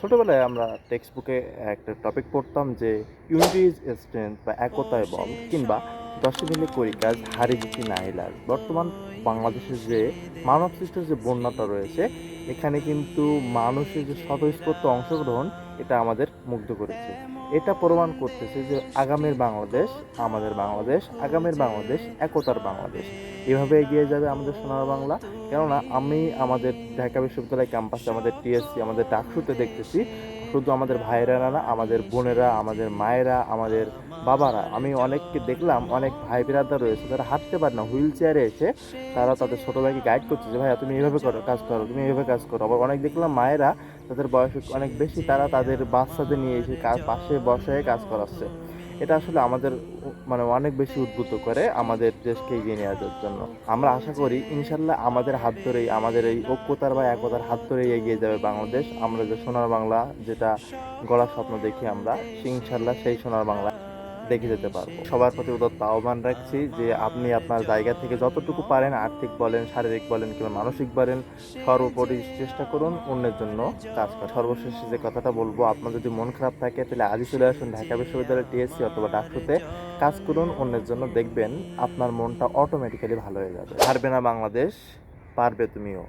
ছোটবেলায় আমরা টেক্সট বুকে একটা টপিক পড়তাম যে ইউনিটি ইজ স্ট্রেংথ বা একতায় বল কিংবা দশে মিলে করি কাজ হারি জিতি না এলার বর্তমান বাংলাদেশের যে মানব সৃষ্টির যে বন্যাটা রয়েছে, এখানে কিন্তু মানুষের যে স্বতঃস্ফূর্ত অংশগ্রহণ, এটা আমাদের মুগ্ধ করেছে। এটা প্রমাণ করতেছে যে আগামীর বাংলাদেশ আমাদের বাংলাদেশ, আগামীর বাংলাদেশ একতার বাংলাদেশ। এভাবে এগিয়ে যাবে আমাদের সোনার বাংলা। কেননা আমি আমাদের ঢাকা বিশ্ববিদ্যালয় ক্যাম্পাসে, আমাদের টিএসসি, আমাদের ডাকসুতে দেখতেছি শুধু আমাদের ভাইয়েরা না, আমাদের বোনেরা, আমাদের মায়েরা, আমাদের বাবারা। আমি অনেককে দেখলাম, অনেক ভাই বেরাদা রয়েছে, তারা হাঁটতে পারে না, হুইল চেয়ারে এসে তারা তাদের ছোটো ভাইকে গাইড করছে যে, ভাইয়া, তুমি এইভাবে করো, কাজ করো, তুমি এইভাবে কাজ করো। আবার অনেক দেখলাম মায়েরা তাদের বয়স অনেক বেশি, তারা তাদের বাচ্চাদের নিয়ে এসে পাশে বসায় কাজ করাচ্ছে। এটা আসলে আমাদের মানে অনেক বেশি উদ্বুদ্ধ করে আমাদের দেশকে এগিয়ে নিয়ে যাওয়ার জন্য। আমরা আশা করি ইনশাল্লাহ আমাদের হাত ধরেই, আমাদের এই ঐক্যতার বা একতার হাত ধরেই এগিয়ে যাবে বাংলাদেশ। আমরা যে সোনার বাংলা, যেটা গলার স্বপ্ন দেখি আমরা, সে ইনশাল্লাহ সেই সোনার বাংলা। দেখে যেতে পারব। সবার প্রতি উদত্ত আহ্বান রাখছি যে আপনি আপনার জায়গা থেকে যতটুকু পারেন, আর্থিক বলেন, শারীরিক বলেন কিংবা মানসিক বলেন, সর্বোপরি চেষ্টা করুন অন্যের জন্য কাজ করা। সর্বশেষে যে কথাটা বলব, আপনার যদি মন খারাপ থাকে, তাহলে আজই চলে আসুন ঢাকা বিশ্ববিদ্যালয় টিএসসি অথবা ডাকসুতে। কাজ করুন, অন্যের জন্য দেখবেন আপনার মনটা অটোমেটিক্যালি ভালো হয়ে যাবে। পারবে না বাংলাদেশ, পারবে তুমিও।